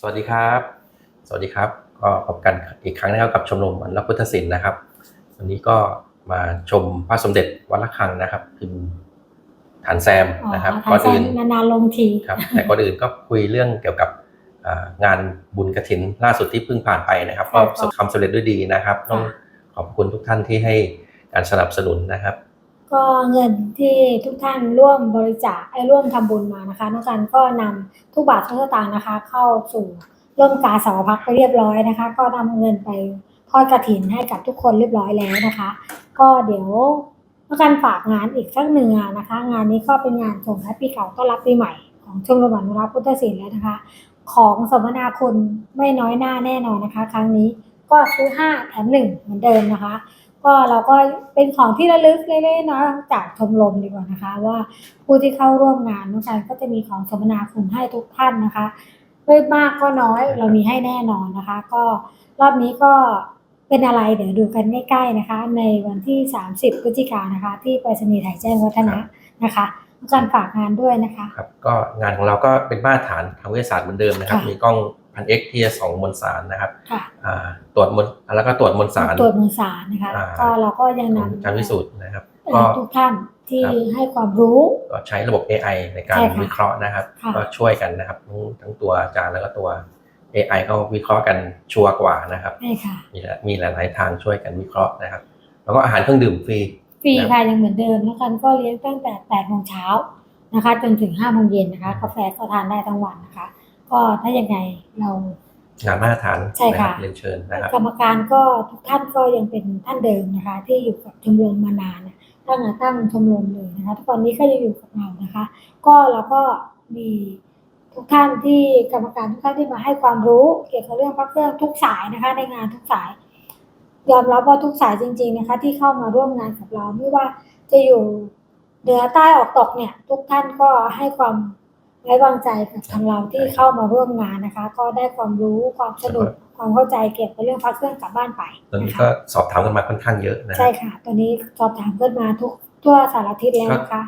สวัสดีครับ สวัสดีครับ ก็พบกันอีกครั้งนะครับกับชมรมอนุรักษ์พุทธศิลป์นะครับ วันนี้ก็มาชมพระสมเด็จวัดระฆังนะครับพิมพ์ฐานแซมอ๋อนะครับทาก่อนนแซอื่มนนานๆลงทีครับแต่ก่อนอื่นก็คุยเรื่องเกี่ยวกับอ่างานบุญกระถินล่าสุดที่เพิ่งผ่านไปนะครับ ก็ประสบความสำเร็จด้วยดีนะครับ ต้องขอบคุณทุกท่านที่ให้การสนับสนุนนะครับ ก็เงินที่ทุกท่านร่วมบริจาคไอ้ร่วมทำบุญมานะคะน้องกันก็นำทุกบาททุกสตางค์นะคะ เข้าสู่ร่วมกาสาวพักไปเรียบร้อยนะคะ ก็นำเงินไปทอดกระถินให้กับทุกคนเรียบร้อยแล้วนะคะ ก็เดี๋ยวน้องกันฝากงานอีกสักหนึ่งงานนะคะ งานนี้ก็เป็นงานส่งท้ายปีเก่าต้อนรับปีใหม่ของชมรมอนุรักษ์พุทธศิลป์แล้วนะคะ ของสมนาคุณไม่น้อยหน้าแน่นอนนะคะ ครั้งนี้ก็ซื้อ5แถม1เหมือนเดิมนะคะ ก็เราก็เป็นของที่ระลึกเล็กๆเนาะจากชมรมดีกว่านะคะ ว่าผู้ที่เข้าร่วมงานน้องการก็จะมีของสมนาคุณให้ทุกท่านนะคะไม่มากก็น้อยเรามีให้แน่นอนนะคะ ก็รอบนี้ก็เป็นอะไรเดี๋ยวดูกันใกล้ๆนะคะ ในวันที่ 30พฤศจิกายนนะคะ ที่ไปรษณีย์ไทยแจ้งวัฒนะนะคะน้องการฝากงานด้วยนะคะครับก็งานของเราก็เป็นมาตรฐานทางวิทยาศาสตร์เหมือนเดิมนะครับค่ะมีกล้อง พันเอ็กที่จะส่องมวลสารนะครับค่ะอ่าตรวจมวลแล้วก็ตรวจมวลสารตรวจมือสารนะคะอ่าก็เราก็ยังของนำการพิสูจน์นะครับเอ่ก็อทุกท่านที่ครับให้ความรู้ก็ใช้ระบบ AI ในการใช่ค่ะวิเคราะห์นะครับค่ะก็ช่วยกันนะครับทั้งทั้งตัวอาจารย์แล้วก็ตัว AI ก็วิเคราะห์กันชัวร์กว่านะครับใช่ค่ะมีหลายมีหลาย ๆ ทางช่วยกันวิเคราะห์นะครับ แล้วก็อาหารเครื่องดื่มฟรีฟรีครับค่ะยังเหมือนเดิมแล้วกันก็เลี้ยงตั้งแต่8โมงเช้านะคะ จนถึง5โมงเย็นนะคะ กาแฟก็ทานได้ทั้งวันนะคะ ก็ถ้ายังไงเรางานมาตรฐานใช่นะคค่ะรับเรียนเชิญนะครับกรรมการก็ทุกท่านก็ยังเป็นท่านเดิมนะคะ ที่อยู่กับชมรมมานานนะตั้งแต่ตั้งชมรมเลยนะคะทุกวันนี้ก็ยังอยู่กับเรานะคะ ก็เราก็มีทุกท่านที่กรรมการทุกท่านที่มาให้ความรู้เกี่ยวกับเรื่องพระเครื่องทุกสายนะคะ ในงานทุกสายยอมรับว่าทุกสายจริง ๆนะคะ ที่เข้ามาร่วมงานกับเราไม่ว่าจะอยู่เหนือใต้ออกตกเนี่ย ทุกท่านก็ให้ความ ไว้วางใจกับทางเราที่เข้ามาร่วมงานนะคะ ก็ได้ความรู้ความสนุกความเข้าใจเกี่ยวกับเรื่องพระเครื่องกลับบ้านไปตอนนี้นะก็คะสอบถามกันมาค่อนข้างเยอะนะคใช่รับค่ะ ตอนนี้สอบถามกันมาทุกทั่วสารทิศแล้วนะคะ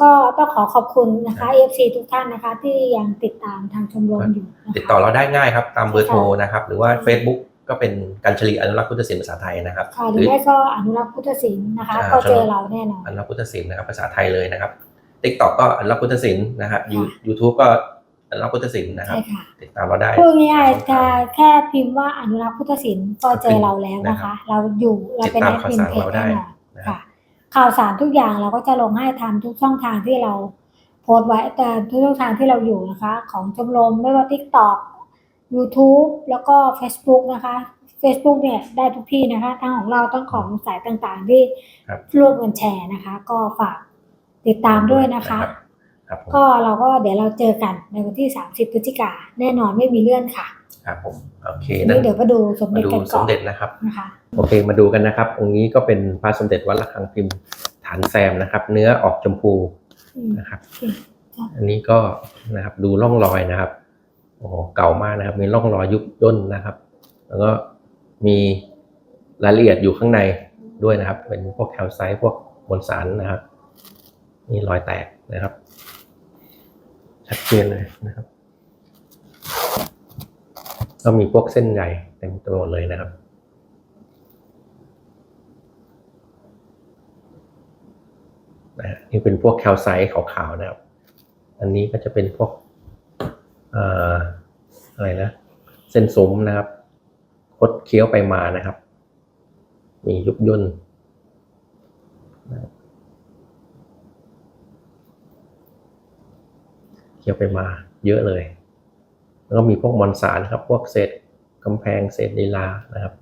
ก็ต้องขอขอบคุณนะคะ FC ทุกท่านนะคะ ที่ยังติดตามทางชมรมอยู่นะคะติดต่อเราได้ง่ายครับ ตามเบอร์โทรค่ะนะครับ หรือว่า Facebook ก็เป็นกัญชลีอนุรักษ์พุทธศิลป์ภาษาไทยนะครับค่ะหรือไม่ก็อนุรักษ์พุทธศิลป์นะคะอ่าก็เจอชมรมเราแน่นอนอนุรักษ์พุทธศิลป์นะครับภาษาไทยเลยนะครับ TikTok ก็อนุรักษ์พุทธศิลป์นะฮะค่ะยูทูบก็อนุรักษ์พุทธศิลป์นะครับ ใช่ค่ะติดตามเราได้ พูดง่ายๆจะแค่พิมพ์ว่าอนุรักษ์พุทธศิลป์ก็เจอเราแล้วนะคะ เราอยู่เราเป็นติแอดตามดมินเพข่าวสารเราได้จแน่นอนนะครับ ค่ะ ข่าวสารทุกอย่างเราก็จะลงให้ทำทุกช่องทางที่เราโพสต์ไว้แต่ทุกช่องทางที่เราอยู่นะคะ ของชมรมไม่ว่า TikTok YouTube แล้วก็ Facebook นะคะ Facebook เนี่ยได้ทุกที่นะคะทั้งของเราทั้งของสายต่างๆที่ครับ ร่วมกันแชร์นะคะ ก็ฝาก ติดตามด้วยนะคะรับครับผมก็เราก็เดี๋ยวเราเจอกันในวันที่ 30พฤศจิกาแน่นอนไม่มีเลื่อนค่ะครับผมโอเคทีนั่นี่นเดี๋ยวมาดูสมมาเด็จดูกันสก่อมนเด็จนะครับ นะคะ โอเคมาดูกันนะครับ องค์นี้ก็เป็นพระสมเด็จวัดระฆังพิมพ์ฐานแซมนะครับ เนื้อออกชมพูอืม นะครับ อืมครับอันนี้ก็นะครับดูร่องรอยนะครับโอ้โหเก่ามากนะครับ มีร่องรอยยุบย่นนะครับ แล้วก็มีรายละเอียดอยู่ข้างในด้วยนะครับ เป็นพวกแคลไซต์พวกมวลสารนะครับ นี่รอยแตกนะครับ ชัดเจนเลยนะครับ ก็มีพวกเส้นใหญ่เต็มตัวหมดเลยนะครับนี่เป็นพวกแคลไซต์ขาวๆนะครับ อันนี้ก็จะเป็นพวกเอ่อะไรนะ เส้นซุ้มนะครับ คดเคี้ยวไปมานะครับ มียุบย่นนะครับ เคี้ยวไปมาเยอะเลย แล้วก็มีพวกมอนสารครับ พวกเศษกำแพงเศษลีลานะครับ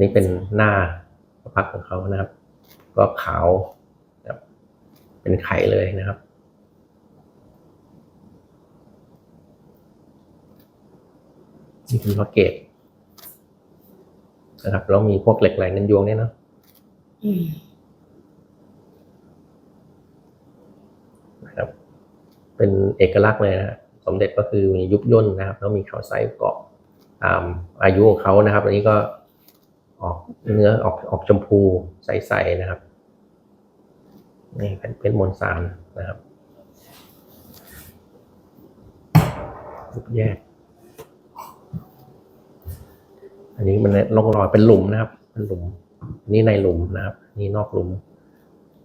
นี่เป็นหน้าพระพักของเขานะครับ ก็ขาวแบบเป็นไข่เลยนะครับนี่เป็นพระเกตนะครับแล้วมีพวกเหล็กไหลนันยวงเนี่ยเนาะ อืม นะครับ เป็นเอกลักษณ์เลยนะฮะสมเด็จก็คือมียุบย่นนะครับแล้วมีเขาไซเกาะตามอายุของเขานะครับ อันนี้ก็ออกเนื้อออกออกชมพูใสๆนะครับนี่เป็นเป็นมวลสารนะครับยุบแยก อันนี้มันร่องรอยเป็นหลุมนะครับ เป็นหลุมอันนี้ในหลุมนะครับอันนี่นอกหลุม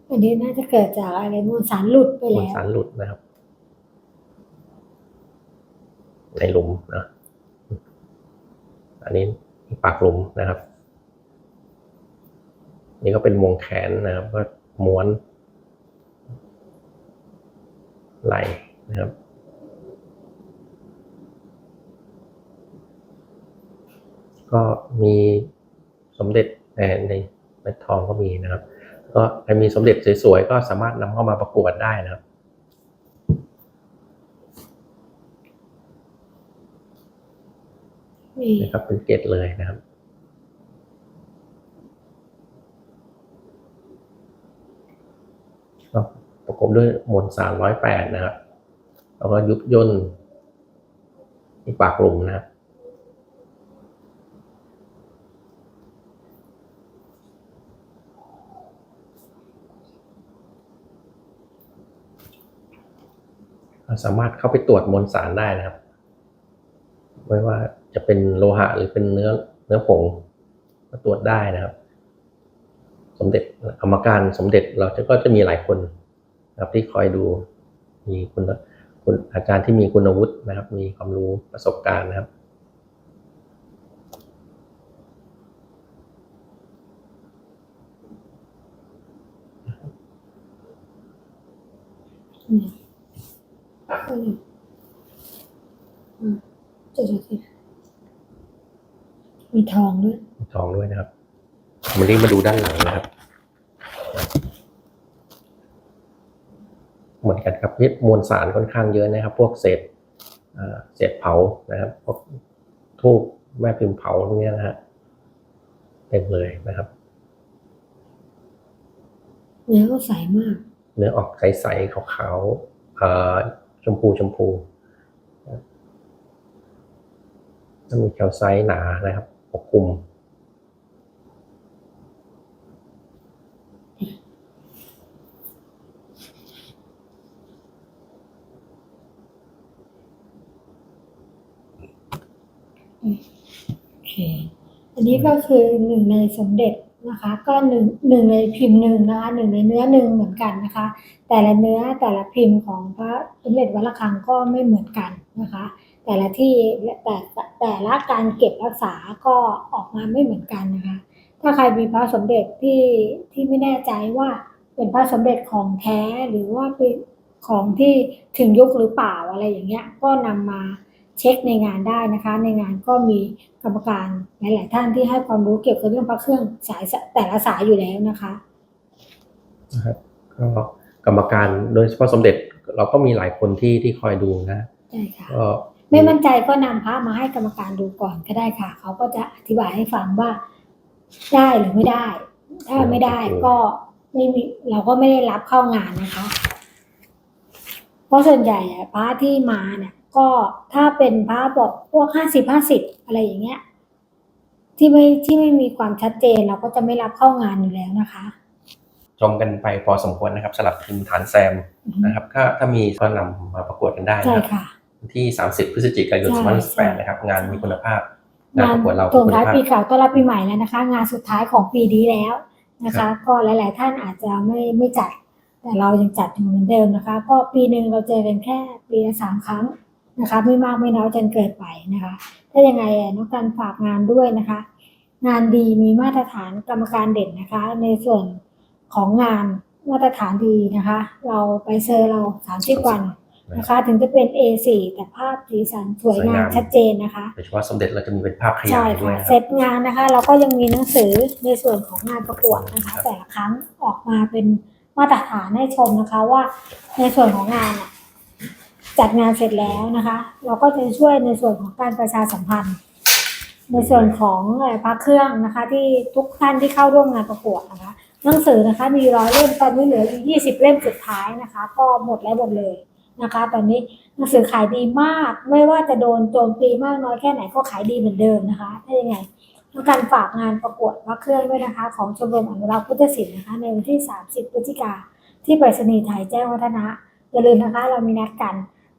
อันนี้น่าจะเกิดจากอะไรมวลสารหลุดไปมวลแล้วสารหลุดนะครับ ในหลุมนะอันนี้ปากหลุมนะครับ นี่ก็เป็นวงแขนนะครับ ก็ม้วน ไหลนะครับ ก็มีสมเด็จในในทองก็มีนะครับ ก็ใครมีสมเด็จสวยๆก็สามารถนำเข้ามาประกวดได้นะครับ นะครับเป็นเกตเลยนะครับก็ประกอบด้วยมวลสารร้อยแปดนะครับแล้วก็ยุบย่นที่ปากหลุมนะครับเราสามารถเข้าไปตรวจมวลสารได้นะครับไม่ว่า จะเป็นโลหะหรือเป็นเนื้อเนื้อผงก็ตรวจได้นะครับ สมเด็จกรรมการสมเด็จเราจะก็จะมีหลายคนนะครับที่คอยดูมีคุณคุณอาจารย์ที่มีคุณวุฒินะครับ มีความรู้ประสบการณ์นะครับอืมอืมอื มจุดสิมีทองด้วยทองด้วยนะครับวันนี้มาดูด้านหลังนะครับ เหมือนกันครับมวลสารค่อนข้างเยอะนะครับ พวกเศษเอ่อเศษเผานะครับพวกทูบแม่พิมพ์เผาพวกเนี้ยนะฮะเต็มเลยนะครับ เนื้อก็ใสมาก เนื้อออกใสๆขาวๆเอ่อชมพูชมพูแล้วมีแคลไซต์หนานะครับ ปกคลุม โอเค อันนี้ก็คือหนึ่งในสมเด็จนะคะ ก็หนึ่งหนึ่งในพิมพ์หนึ่งนะคะหนึ่งในเนื้อหนึ่งเหมือนกันนะคะ แต่ละเนื้อแต่ละพิมพ์ของพระสมเด็จวัดระฆังก็ไม่เหมือนกันนะคะ แต่ละที่และแต่แต่แต่ละการเก็บรักษาก็ออกมาไม่เหมือนกันนะคะ ถ้าใครมีพระสมเด็จที่ที่ไม่แน่ใจว่าเป็นพระสมเด็จของแท้หรือว่าเป็นของที่ถึงยุคหรือเปล่าอะไรอย่างเงี้ย ก็นำมาเช็คในงานได้นะคะ ในงานก็มีกรรมการหลาย ๆ ท่านที่ให้ความรู้เกี่ยวกับเรื่องพระเครื่องสายแต่ละสายอยู่แล้วนะคะนะครับก็กรรมการโดยเฉพาะสมเด็จเราก็มีหลายคนที่ที่คอยดูนะใช่ค่ะก็ ไม่มั่นใจก็นำพระมาให้กรรมการดูก่อนก็ได้ค่ะ เขาก็จะอธิบายให้ฟังว่าได้หรือไม่ได้ ถ้าไม่ได้ก็ไม่มีเราก็ไม่ได้รับเข้างานนะคะ เพราะส่วนใหญ่อะพระที่มาเนี่ย ก็ถ้าเป็นพระบอกพวกห้าสิบห้าสิบอะไรอย่างเงี้ย ที่ไม่ที่ไม่มีความชัดเจนเราก็จะไม่รับเข้างานอยู่แล้วนะคะชมกันไปพอสมควรนะครับสำหรับทีมฐานแซมนะครับ ก็ถ้ามีก็นำมาประกวดกันได้นะใช่ครับค่ะวัน ที่ 30 พฤศจิกายนใช่ใช่2018นะครับ งานมีคุณภาพงานงานประกวดเราส่งคุณท้ายภาพปีเก่าต้อนรับปีใหม่แล้วนะคะ งานสุดท้ายของปีนี้แล้วนะครัคะบก็หลาย ๆ ท่านอาจจะไม่ไม่จัด แต่เรายังจัดอยู่เหมือนเดิมนะคะ ก็ปีหนึ่งเราเจอกันแค่ปีละสามครั้งนะคะ ไม่มากไม่น้อยจนเกินไปนะคะ ถ้ายังไงอะน้องการฝากงานด้วยนะคะ งานดีมีมาตรฐานกรรมการเด่นนะคะ ในส่วนของงานมาตรฐานดีนะคะ เราไปเซอร์เราสามสิบวัน นะคะ ถึงจะเป็น A4 แต่ภาพสีสันสวยงามชัดเจนนะคะโดยเฉพาะสมเด็จเราจะมีเป็นภาพขใช่ยายด้วยค่ะนะคเซรับตงานนะคะ เราก็ยังมีหนังสือในส่วนของงานประกวดนะคะ แต่ละครั้งออกมาเป็นมาตรฐานให้ชมนะคะว่าในส่วนของงานอะจัดงานเสร็จแล้วนะคะ เราก็จะช่วยในส่วนของการประชาสัมพันธ์ ในส่วนของเอ่อพระเครื่องนะคะ ที่ทุกท่านที่เข้าร่วมงานประกวดนะคะหนังสือนะคะมีร้อยเล่มตอนนี้เหลืออยู่ยี่สิบเล่มสุดท้ายนะคะ ก็หมดแล้วหมดเลย นะคะตอนนี้หนังสือขายดีมากไม่ว่าจะโดนโจมตีมากน้อยแค่ไหนก็ขายดีเหมือนเดิมนะคะ ถ้ายังไงต้องการฝากงานประกวดพระเครื่องด้วยนะคะ ของชมรมอนุรักษ์พุทธศิลป์นะคะในวันที่ 30พฤศจิกาที่ไปรษณีย์ไทยแจ้งวัฒนะอย่าลืมนะคะเรามีนัดกัน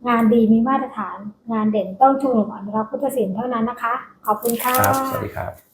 งานดีมีมาตรฐาน งานเด่นต้องชมนุมอนุรักษ์พุทธศิลป์เท่านั้นนะคะ ขอบคุณค่ะ ครับ สวัสดีครับ